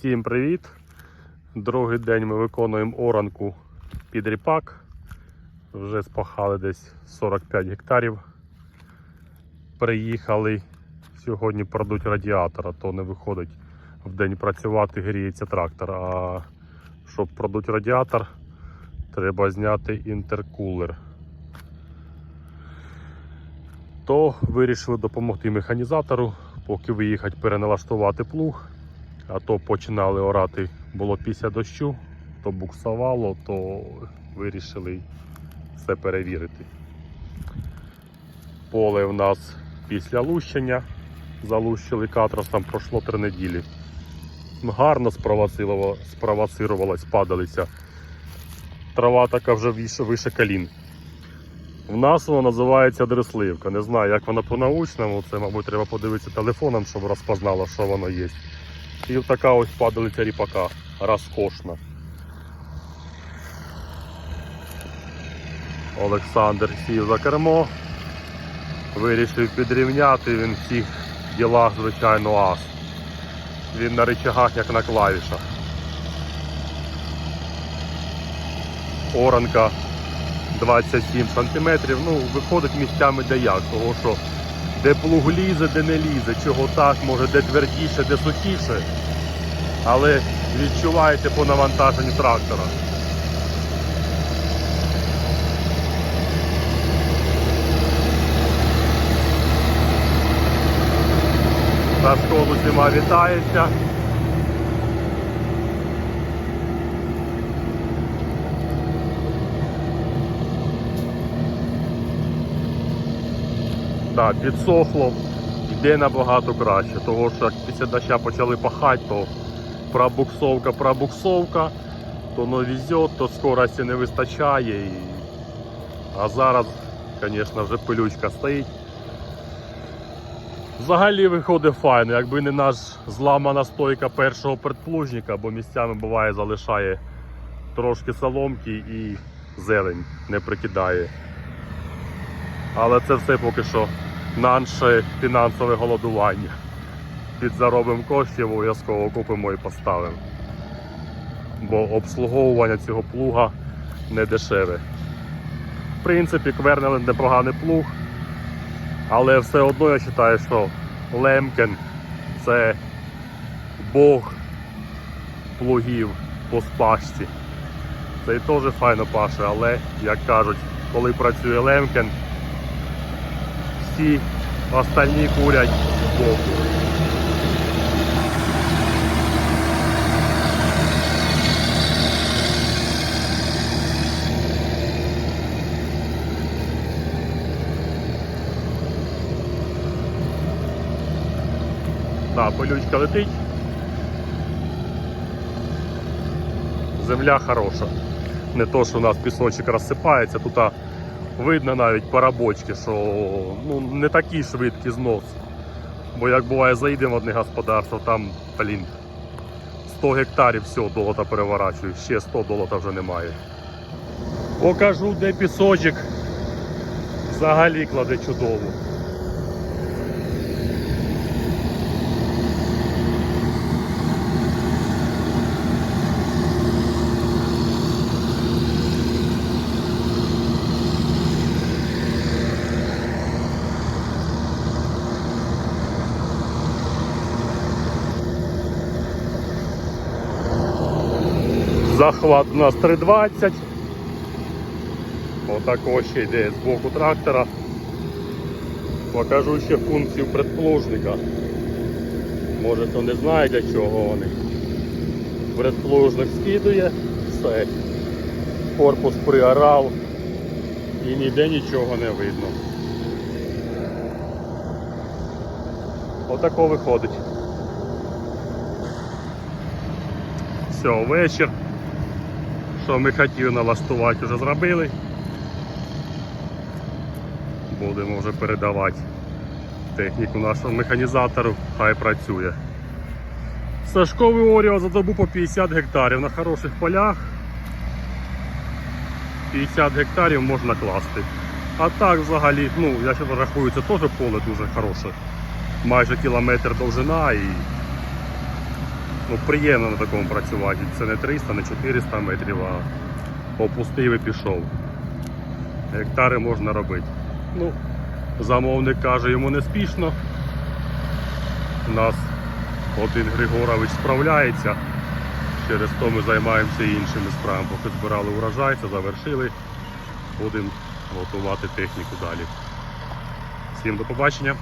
Всім привіт! Другий день ми виконуємо оранку під ріпак. Вже спахали десь 45 гектарів. Приїхали. Сьогодні продуть радіатора, то не виходить в день працювати, гріється трактор. А щоб продуть радіатор, треба зняти інтеркулер. То вирішили допомогти механізатору, поки виїхати переналаштувати плуг. А то починали орати, було після дощу, то буксувало, то вирішили все перевірити. Поле в нас після лущення. Залущили катросом, пройшло три неділі. Гарно спровоцировало- падалися. Трава така вже вище, вище колін. В нас вона називається дресливка. Не знаю, як вона по-научному, це, мабуть, треба подивитися телефоном, щоб розпознало, що воно є. І така ось падалиця ріпака. Розкошна. Олександр сів за кермо. Вирішив підрівняти, він в цих ділах, звичайно, ас. Він на рычагах, як на клавішах. Оранка 27 см. Ну, виходить місцями де як, того що де плуг лізе, де не лізе, чого так, може де твердіше, де сухіше. Але відчуваєте по навантаженню трактора. Та школу зима вітається. Так, підсохло, йде набагато краще, того що як після доща почали пахати, то пробуксовка, пробуксовка, то не везет, то скорості не вистачає. І... А зараз, звісно, вже пилючка стоїть. Взагалі виходить файно, якби не наш зламана стойка першого предплужника, бо місцями буває залишає трошки соломки і зелень не прикидає. Але це все поки що наше фінансове голодування. Підзаробимо коштів, обов'язково купимо і поставимо. Бо обслуговування цього плуга не дешеве. В принципі, Квернелен непоганий плуг, але все одно я вважаю, що Лемкен це Бог плугів по спашці. Це і теж файно паше, але, як кажуть, коли працює Лемкен, всі остальні курять збоку. Так, пилючка летить. Земля хороша. Не то, що у нас пісочок розсипається, тут видно навіть по рабочці, що ну, не такий швидкий знос. Бо як буває, заїдемо в одне господарство, там, блін, 100 гектарів все, долота переворачують, ще 100 долота вже немає. Покажу, де пісочок взагалі кладе чудово. Захват у нас 320. Отако ще йде з боку трактора. Покажу ще функцію предплужника. Може хто не знає для чого вони. Предплужник скидує, все. Корпус приорав і ніде нічого не видно. Отако виходить. Все, вечір. Що ми хотіли налаштувати, вже зробили. Будемо вже передавати техніку нашому механізатору, хай працює. Сашко виорював за добу по 50 гектарів на хороших полях. 50 гектарів можна класти. А так взагалі, ну, я ще рахую, це теж поле дуже хороше. Майже кілометр довжина і Ну, приємно на такому працювати. Це не 300, не 400 метрів, а опустив і пішов. Гектари можна робити. Ну, замовник каже, йому не спішно. У нас один Григорович справляється. Через то ми займаємося іншими справами. Поки збирали урожай, це завершили. Будемо готувати техніку далі. Всім до побачення.